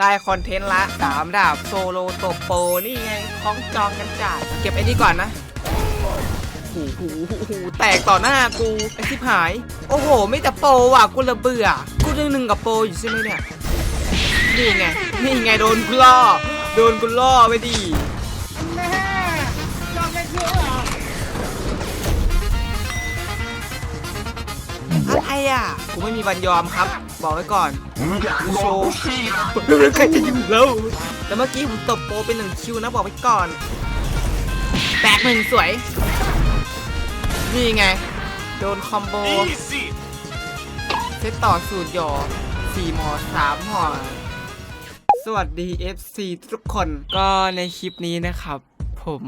ได้คอนเทนต์ละสามดาบโซโลตบโปนี่ไงคล้องจองกันจ่ายเก็บไอ้นี่ก่อนนะหูหูหูแตกต่อหน้ากูไอ้ที่หาย โอ้โห ไม่แต่โปว่ะกูระเบื่อ กูหนึ่งหนึ่งกับโปอยู่ใช่ไหมเนี่ย นี่ไง นี่ไงโดนกูล่อ โดนกูล่อไปดี อะไรอะกูไม่มีวันยอมครับ บอกไว้ก่อนโชว์ใครจะอยู่แล้วแล้วเมื่อกี้ผมตบโปรเป็นหนึ่งคิวนะบอกไว้ก่อนแตกหนึ่งสวย นี่ไง โดนคอมโบเซตต่อสูตรหยอสี่หมอสามหอสวัสดี FC ทุกคนก็ในคลิปนี้นะครับ ผม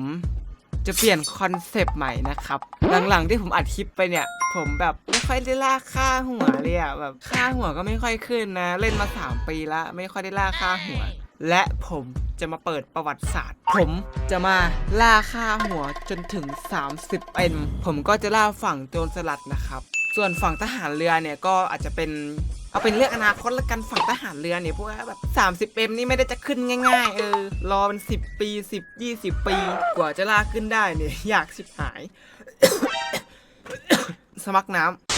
จะเปลี่ยนคอนเซปต์ใหม่นะครับ หลังๆที่ผมอัดคลิปไปเนี่ย ผมแบบไม่ ค่อยได้ล่าค่าหัวเลยอะแบบค่าหัวก็ไม่ค่อยขึ้นนะ เล่นมา 3 ปีละไม่ค่อยได้ล่าค่าหัว และผมจะมาเปิดประวัติศาสตร์ ผมจะมาล่าค่าหัวจนถึง 30เอ็นผมก็จะล่าฝั่งโจรสลัดนะครับ ส่วนฝั่งทหารเรือเนี่ยก็อาจจะเป็นเอาเป็นเรื่องอนาคตละกันฝั่งทหารเรือเนี่ยพวกแบบ 30เอ็มนี่ไม่ได้จะขึ้นง่าย ๆ เออ รอเป็น 10 ปี 10 20 ปี กว่าจะลากขึ้นได้เนี่ย อยากสิบหาย สมัครน้ำ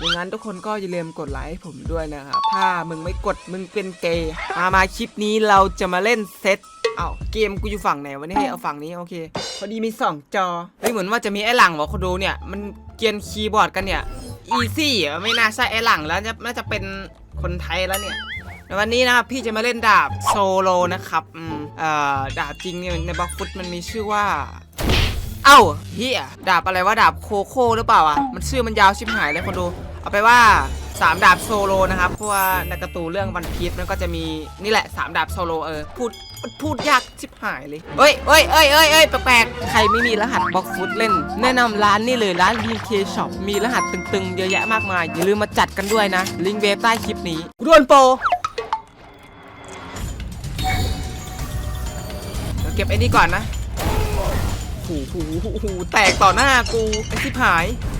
อย่างนั้นทุกคนก็อย่าลืมกดไลค์ให้ผมด้วยนะครับ ถ้ามึงไม่กดมึงเป็นเกย์มามาคลิปนี้เราจะมาเล่นเซตเอาเกมกูอยู่ฝั่งไหนวะเนี่ยเอาฝั่งนี้โอเค พอดีมีสองจอเฮ้ยเหมือนว่าจะมีไอ้หลังวะคนดูเนี่ย มันเกียนคีย์บอร์ดกันเนี่ยอีซี่ไม่น่าใช่ไอ้หลังแล้วจะน่าจะเป็นคนไทยแล้วเนี่ยในวันนี้นะครับพี่จะมาเล่นดาบโซโลนะครับเอ่อดาบจริงเนี่ยในบล็อกฟุตมันมีชื่อว่า เอ้าเฮียดาบอะไรวะดาบโคโค่หรือเปล่าอะมันชื่อมันยาวชิบหายเลยคนดู เอาไปว่า3ดาบโซโลนะครับเพราะว่าในการ์ตูนเรื่องวันพีชมันก็จะมีนี่แหละ3ดาบโซโลเออพูดมันพูดยากชิบหายเลยเอ้ยเอ้ยเอ้ยเอ้ยเอ้ยแปลกๆใครไม่มีรหัสบล็อกฟุตเล่น แนะนำร้านนี่เลยร้าน BK Shop มีรหัสตึงๆ เยอะแยะมากมาย อย่าลืมมาจัดกันด้วยนะ ลิงก์เว็บใต้คลิปนี้กูโดนโปรเดี๋ยวเก็บไอ้นี่ก่อนนะหูหูหูหูแตกต่อหน้ากูไอ้ที่หาย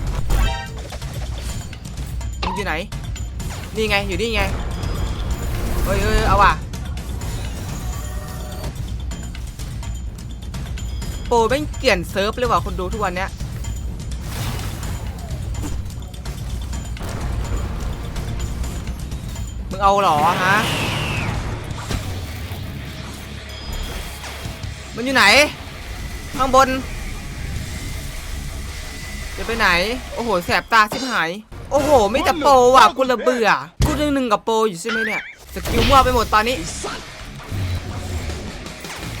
มึง อยู่ไหน นี่ไง อยู่นี่ไง เฮ้ยเฮ้ยเอาว่ะ โปรแม่งเกลี่ยนเซิร์ฟเลยว่ะคนดูทุกวันเนี้ย มึงเอาหรอฮะ มันอยู่ไหน ข้างบน จะไปไหน โอ้โห แสบตาชิบหาย โอ้โหไม่แต่โปรว่ะกูระเบื่อกูหนึ่งหนึ่งกับโปรอยู่ใช่ไหมเนี่ยสกิลมั่วไปหมดตอนนี้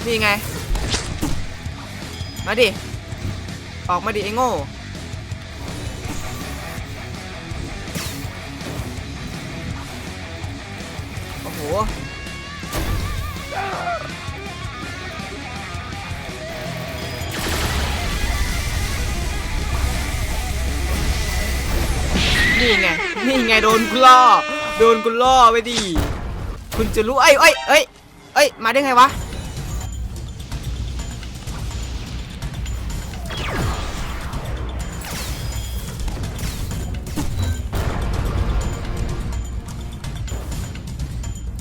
นี่ไง มาดิ ออกมาดิไอ้โง่โอ้โห นี่ไง นี่ไงโดนกูล่อ โดนกูล่อไปดิ คุณจะรู้ เอ้ยเอ้ยเอ้ยเอ้ย มาได้ไงวะ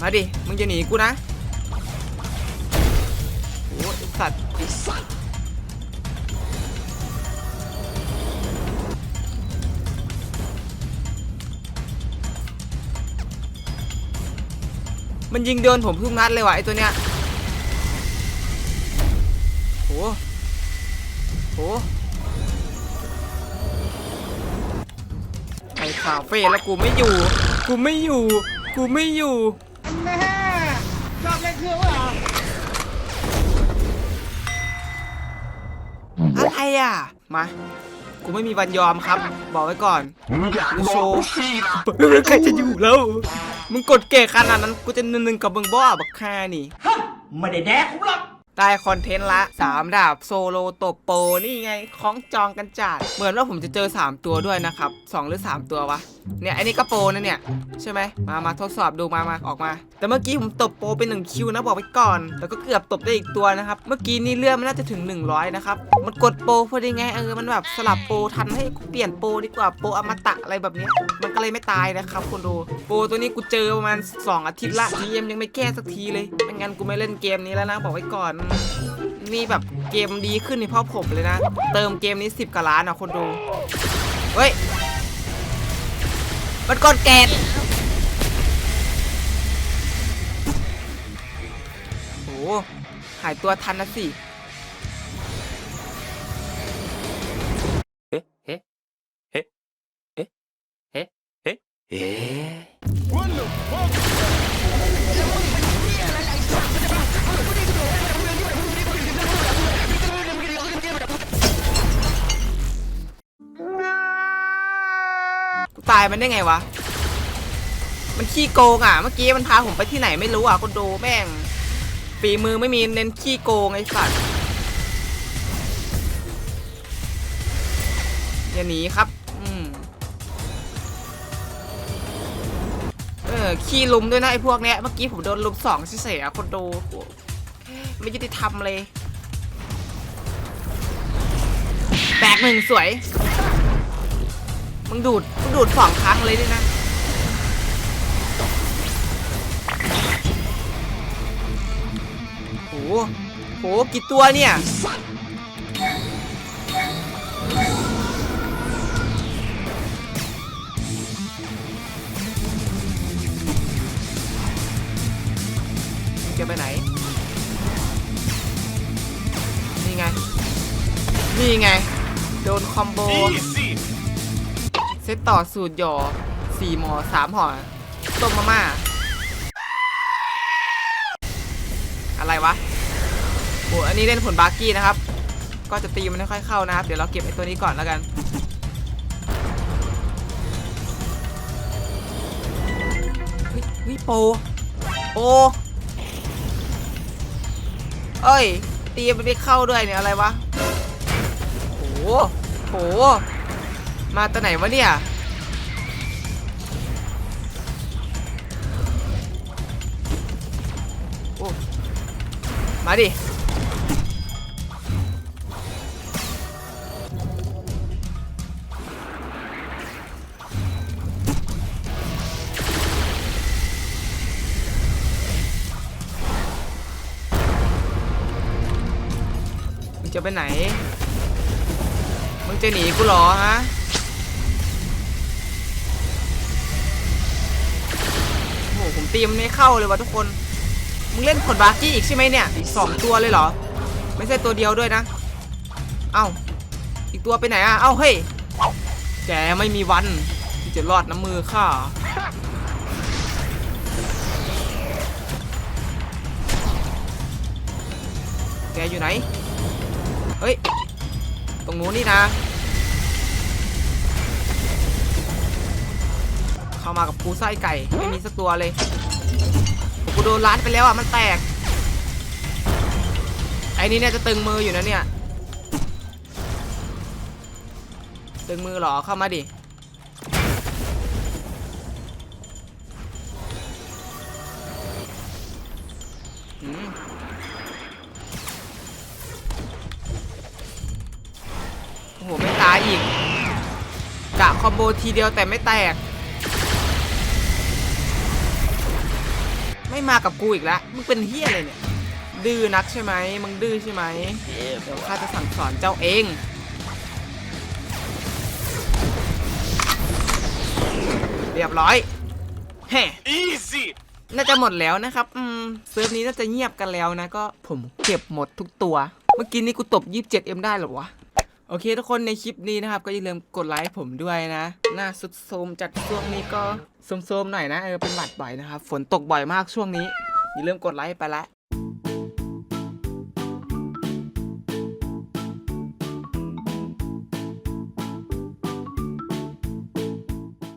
มาดิ มึงจะหนีกูนะ โอ้สัตว์ไอ้สัตว์ มันยิงโดนผมทุกนัดเลยว่ะไอตัวเนี้ยโหโหไปคาเฟ่แล้วกูไม่อยู่ กูไม่อยู่ กูไม่อยู่อะไรอะ มา กูไม่มีวันยอมครับ บอกไว้ก่อนกูโชว์ใครจะอยู่แล้ว มึงกดเก่ขนาดนั้นกูจะหนึ่งๆกับมึงบ้าบักค่านี่ ไม่ได้แดกผมหรอกต ได้คอนเทนต์ละ 3 ดาบโซโลตบโปนี่ไงคล้องจองกันจัดเหมือนว่าผมจะเจอ 3 ตัวด้วยนะครับ 2 หรือ 3 ตัววะเนี่ยไอ้นี่ก็โปนะเนี่ย ใช่ไหมมามาทดสอบดูมามาออกมา แต่เมื่อกี้ผมตบโปเป็นหนึ่งคิวนะบอกไว้ก่อน แล้วก็เกือบตบได้อีกตัวนะครับ เมื่อกี้นี่เลื่อนมันน่าจะถึง 100 นะครับ มันกดโปพอดีไงเออมันแบบสลับโปทันให้เปลี่ยนโปดีกว่าโปอมตะอะไรแบบนี้ มันก็เลยไม่ตายนะครับคุณดูโปตัวนี้กูเจอประมาณ 2 อาทิตย์ละทีเอ็มยังไม่แก้สักทีเลยไม่งั้นกูไม่เล่นเกมนี้แล้วนะบอกไว้ก่อนมีแบบเกมดีขึ้นในี่เพราะผมเลยนะ เติมเกมนี้สิบกว่าล้านอะคนดู เฮ้ย มันกดเกตโอ้หายตัวทันนะสิ เอ๊เอ๊เอ๊เอ๊เอ๊เอ๊ ตายมันได้ไงวะ มันขี้โกงอะ เมื่อกี้มันพาผมไปที่ไหนไม่รู้อะคนดูแม่งฝีมือไม่มีเน้นขี้โกงไอ้สัตว์อย่าหนีครับ อืมเออขี้ลุมด้วยนะไอ้พวกเนี้ย เมื่อกี้ผมโดนลุมสองเฉยๆอะคนดูโอ้ไม่ยุติธรรมเลยแตกหนึ่งสวย มึงดูด มึงดูดสองครั้งเลยด้วยนะ โห โห กี่ตัวเนี่ย จะไปไหน นี่ไง นี่ไง โดนคอมโบ ตต่อสูตรหยอสี่หมอสามห่อต้มมาม่า อะไรวะโอ้อันนี้เล่นผลบาร์กี้นะครับ ก็จะตีมันไม่ค่อยเข้านะครับ เดี๋ยวเราเก็บไอ้ตัวนี้ก่อนแล้วกันเฮ้ยเฮ้ยโปโปเอ้ย ตีมันไม่เข้าด้วยเนี่ยอะไรวะโหโห มาตัวไหนวะเนี่ย โอ้ มาดิมึงจะไปไหน มึงจะหนีกูหรอฮะ ตีมันไม่เข้าเลยวะทุกคน มึงเล่นผลบาร์กี้อีกใช่ไหมเนี่ย อีกสองตัวเลยเหรอ ไม่ใช่ตัวเดียวด้วยนะ เอ้า อีกตัวไปไหนอะ เอ้าเฮ้ย แกไม่มีวันที่จะรอดน้ำมือข้าแกอยู่ไหน เฮ้ย ตรงนู้นนี่นะ เข้ามากับกูไส้ไก่ ไม่มีสักตัวเลย กูโดนล้านไปแล้วอะมันแตก ไอ้นี่เนี่ยจะตึงมืออยู่นะเนี่ย ตึงมือหรอเข้ามาดิอืมโอ้โห ไม่ตายอีกกะคอมโบทีเดียวแต่ไม่แตก ไม่มากับกูอีกแล้วมึงเป็นเฮียอะไรเนี่ย ดื้อนักใช่ไหมมึงดื้อใช่ไหมเดี๋ยวข้าจะสั่งสอนเจ้าเองเรียบร้อยแฮ่ Easy น่าจะหมดแล้วนะครับ อืมเซิร์ฟนี้น่าจะเงียบกันแล้วนะ ก็ผมเก็บหมดทุกตัว เมื่อกี้นี้กูตบ 27M ได้เหรอวะ โอเคทุกคนในคลิปนี้นะครับ ก็อย่าลืมกดไลค์ผมด้วยนะ หน้าสุดโทมจัดช่วงนี้ก็โทมๆหน่อยนะเออเป็นหวัดบ่อยนะครับ ฝนตกบ่อยมากช่วงนี้ อย่าลืมกดไลค์ไปละ